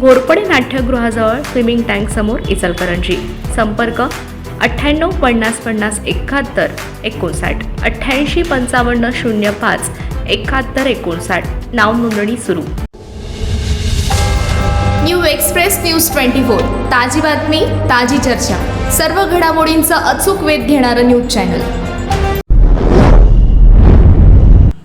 घोरपडे नाट्यगृहाजवळ swimming tank समोर इचलकरंजी. संपर्क अठ्ठ्याण्णव पन्नास पन्नास एकाहत्तर एकोणसाठ. अठ्ठ्याऐंशी पंचावन्न शून्य पाच एकाहत्तर एकोणसाठ. नाव नोंदणी सुरू. New express news twenty four. ताजी बातमी ताजी चर्चा. सर्व घडामोडींचा अचूक वेध घेणारं न्यूज चॅनल.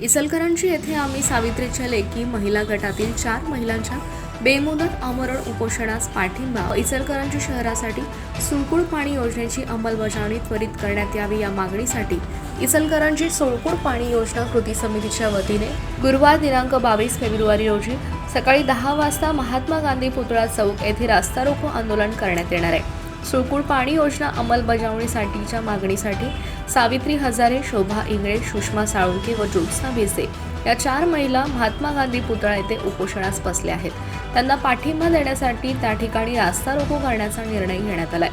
इचलकरंजी येथे आम्ही सावित्रीच्या लेकी महिला गटातील चार महिलांच्या बेमुदत आमरण उपोषणास पाठिंबा इचलकरंजी शहरासाठी सुळकुळ पाणी योजनेची अंमलबजावणी त्वरित करण्यात यावी या मागणीसाठी इचलकरंजी सोळकुळ पाणी योजना कृती समितीच्या वतीने गुरुवार दिनांक बावीस फेब्रुवारी रोजी सकाळी दहा वाजता महात्मा गांधी पुतळा चौक येथे रास्ता रोको आंदोलन करण्यात येणार आहे. सुळकुळ पाणी योजना अंमलबजावणीसाठीच्या मागणीसाठी सावित्री हजारे शोभा इंगळे सुषमा साळुंके व ज्योत्स्ना भिसे या चार महिला महात्मा गांधी पुतळा येथे उपोषणास बसल्या आहेत. त्यांना पाठिंबा देण्यासाठी त्या ठिकाणी रास्ता रोको करण्याचा निर्णय घेण्यात आलाय.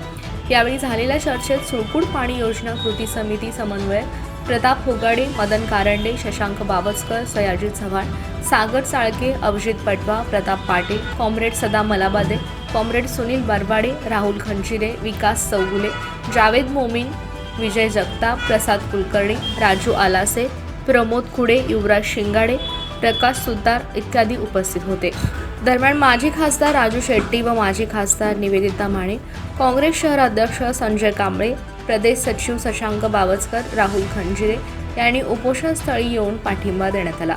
यावेळी झालेल्या चर्चेत सुळकुड पाणी योजना कृती समिती समन्वयक प्रताप होगाडे मदन कारंडे शशांक बावस्कर सयाजी चव्हाण सागर चाळके अभिजित पटवा प्रताप पाटील कॉम्रेड सदा मलाबादे कॉम्रेड सुनील बरबाडे राहुल खंजिरे विकास चौगुले जावेद मोमीन विजय जगताप प्रसाद कुलकर्णी राजू आलासे प्रमोद खुडे युवराज शिंगाडे प्रकाश सुतार इत्यादी उपस्थित होते. दरम्यान माजी खासदार राजू शेट्टी व माजी खासदार निवेदिता माने काँग्रेस शहराध्यक्ष संजय कांबळे प्रदेश सचिव शशांक बावस्कर राहुल खंजिरे यांनी उपोषणस्थळी येऊन पाठिंबा देण्यात आला.